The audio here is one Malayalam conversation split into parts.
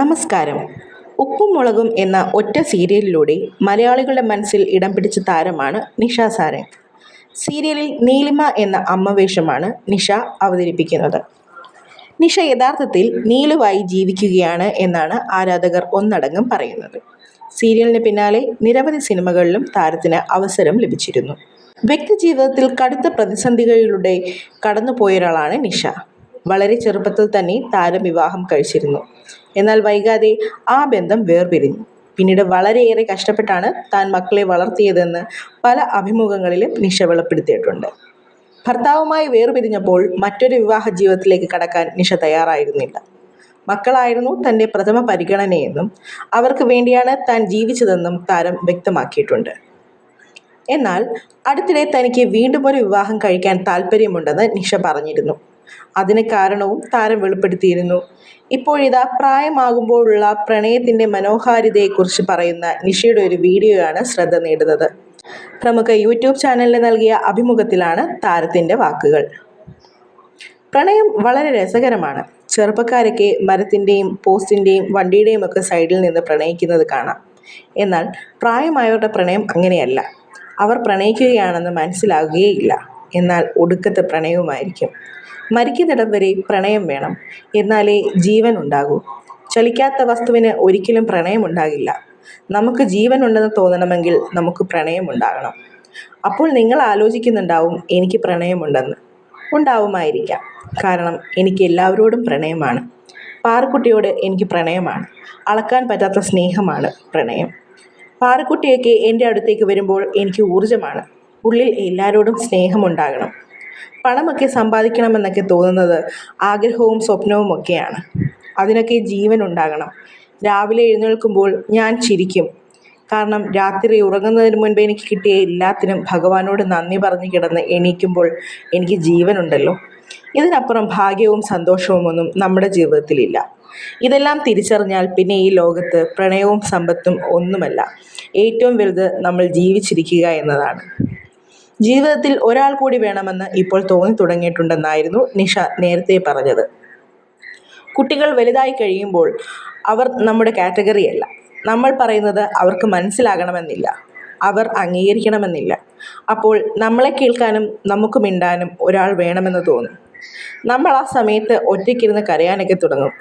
നമസ്കാരം. ഉപ്പും മുളകും എന്ന ഒറ്റ സീരിയലിലൂടെ മലയാളികളുടെ മനസ്സിൽ ഇടം പിടിച്ച താരമാണ് നിഷ സാരംഗ്. സീരിയലിൽ നീലിമ എന്ന അമ്മവേഷമാണ് നിഷ അവതരിപ്പിക്കുന്നത്. നിഷ യഥാർത്ഥത്തിൽ നീലുവായി ജീവിക്കുകയാണ് എന്നാണ് ആരാധകർ ഒന്നടങ്കം പറയുന്നത്. സീരിയലിന് പിന്നാലെ നിരവധി സിനിമകളിലും താരത്തിന് അവസരം ലഭിച്ചിരുന്നു. വ്യക്തി ജീവിതത്തിൽ കടുത്ത പ്രതിസന്ധികളിലൂടെ കടന്നുപോയൊരാളാണ് നിഷ. വളരെ ചെറുപ്പത്തിൽ തന്നെ താരം വിവാഹം കഴിച്ചിരുന്നു. എന്നാൽ വൈകാതെ ആ ബന്ധം വേർപിരിഞ്ഞു. പിന്നീട് വളരെയേറെ കഷ്ടപ്പെട്ടാണ് താൻ മക്കളെ വളർത്തിയതെന്ന് പല അഭിമുഖങ്ങളിലും നിഷ വെളിപ്പെടുത്തിയിട്ടുണ്ട്. ഭർത്താവുമായി വേർപിരിഞ്ഞപ്പോൾ മറ്റൊരു വിവാഹ ജീവിതത്തിലേക്ക് കടക്കാൻ നിഷ തയ്യാറായിരുന്നില്ല. മക്കളായിരുന്നു തന്റെ പ്രഥമ പരിഗണനയെന്നും അവർക്ക് വേണ്ടിയാണ് താൻ ജീവിച്ചതെന്നും താരം വ്യക്തമാക്കിയിട്ടുണ്ട്. എന്നാൽ അടുത്തിടെ തനിക്ക് വീണ്ടും ഒരു വിവാഹം കഴിക്കാൻ താല്പര്യമുണ്ടെന്ന് നിഷ പറഞ്ഞിരുന്നു. അതിന് കാരണവും താരം വെളിപ്പെടുത്തിയിരുന്നു. ഇപ്പോഴിതാ പ്രായമാകുമ്പോഴുള്ള പ്രണയത്തിന്റെ മനോഹാരിതയെക്കുറിച്ച് പറയുന്ന നിഷയുടെ ഒരു വീഡിയോയാണ് ശ്രദ്ധ നേടുന്നത്. പ്രമുഖ യൂട്യൂബ് ചാനലിന് നൽകിയ അഭിമുഖത്തിലാണ് താരത്തിന്റെ വാക്കുകൾ. പ്രണയം വളരെ രസകരമാണ്. ചെറുപ്പക്കാരൊക്കെ മരത്തിന്റെയും പോസ്റ്റിന്റെയും വണ്ടിയുടെയും ഒക്കെ സൈഡിൽ നിന്ന് പ്രണയിക്കുന്നത് കാണാം. എന്നാൽ പ്രായമായവരുടെ പ്രണയം അങ്ങനെയല്ല. അവർ പ്രണയിക്കുകയാണെന്ന് മനസ്സിലാകുകയില്ല. എന്നാൽ ഒടുക്കത്തെ പ്രണയവുമായിരിക്കും. മരിക്കുന്നിടം വരെ പ്രണയം വേണം. എന്നാലേ ജീവൻ ഉണ്ടാകൂ. ചലിക്കാത്ത വസ്തുവിന് ഒരിക്കലും പ്രണയമുണ്ടാകില്ല. നമുക്ക് ജീവൻ ഉണ്ടെന്ന് തോന്നണമെങ്കിൽ നമുക്ക് പ്രണയമുണ്ടാകണം. അപ്പോൾ നിങ്ങൾ ആലോചിക്കുന്നുണ്ടാവും എനിക്ക് പ്രണയമുണ്ടെന്ന്. ഉണ്ടാവുമായിരിക്കാം. കാരണം എനിക്ക് എല്ലാവരോടും പ്രണയമാണ്. പാറക്കുട്ടിയോട് എനിക്ക് പ്രണയമാണ്. അളക്കാൻ പറ്റാത്ത സ്നേഹമാണ് പ്രണയം. പാറക്കുട്ടിയൊക്കെ എന്റെ അടുത്തേക്ക് വരുമ്പോൾ എനിക്ക് ഊർജമാണ്. ഉള്ളിൽ എല്ലാവരോടും സ്നേഹമുണ്ടാകണം. പണമൊക്കെ സമ്പാദിക്കണമെന്നൊക്കെ തോന്നുന്നത് ആഗ്രഹവും സ്വപ്നവും ഒക്കെയാണ്. അതിനൊക്കെ ജീവൻ ഉണ്ടാകണം. രാവിലെ എഴുന്നേൽക്കുമ്പോൾ ഞാൻ ചിരിക്കും. കാരണം രാത്രി ഉറങ്ങുന്നതിന് മുൻപ് എനിക്ക് കിട്ടിയ എല്ലാത്തിനും ഭഗവാനോട് നന്ദി പറഞ്ഞ് കിടന്ന് എണീക്കുമ്പോൾ എനിക്ക് ജീവനുണ്ടല്ലോ. ഇതിനപ്പുറം ഭാഗ്യവും സന്തോഷവും ഒന്നും നമ്മുടെ ജീവിതത്തിലില്ല. ഇതെല്ലാം തിരിച്ചറിഞ്ഞാൽ പിന്നെ ഈ ലോകത്ത് പ്രണയവും സമ്പത്തും ഒന്നുമല്ല. ഏറ്റവും വലുത് നമ്മൾ ജീവിച്ചിരിക്കുക എന്നതാണ്. ജീവിതത്തിൽ ഒരാൾ കൂടി വേണമെന്ന് ഇപ്പോൾ തോന്നി തുടങ്ങിയിട്ടുണ്ടെന്നായിരുന്നു നിഷ നേരത്തെ പറഞ്ഞത്. കുട്ടികൾ വലുതായി കഴിയുമ്പോൾ അവർ നമ്മുടെ കാറ്റഗറിയല്ല നമ്മൾ പറയുന്നത് അവർക്ക് മനസ്സിലാകണമെന്നില്ല. അവർ അംഗീകരിക്കണമെന്നില്ല. അപ്പോൾ നമ്മളെ കേൾക്കാനും നമുക്ക് മിണ്ടാനും ഒരാൾ വേണമെന്ന് തോന്നും. നമ്മൾ ആ സമയത്ത് ഒറ്റയ്ക്കിരുന്ന് കരയാനൊക്കെ തുടങ്ങും.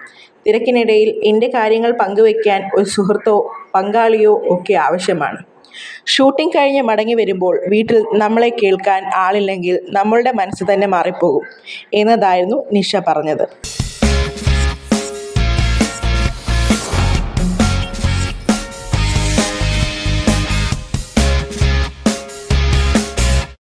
തിരക്കിനിടയിൽ എന്റെ കാര്യങ്ങൾ പങ്കുവയ്ക്കാൻ ഒരു സുഹൃത്തോ പങ്കാളിയോ ഒക്കെ ആവശ്യമാണ്. ഷൂട്ടിംഗ് കഴിഞ്ഞ് മടങ്ങി വരുമ്പോൾ വീട്ടിൽ നമ്മളെ കേൾക്കാൻ ആളില്ലെങ്കിൽ നമ്മളുടെ മനസ്സ് തന്നെ മാറിപ്പോകും എന്നതായിരുന്നു നിഷ പറഞ്ഞത്.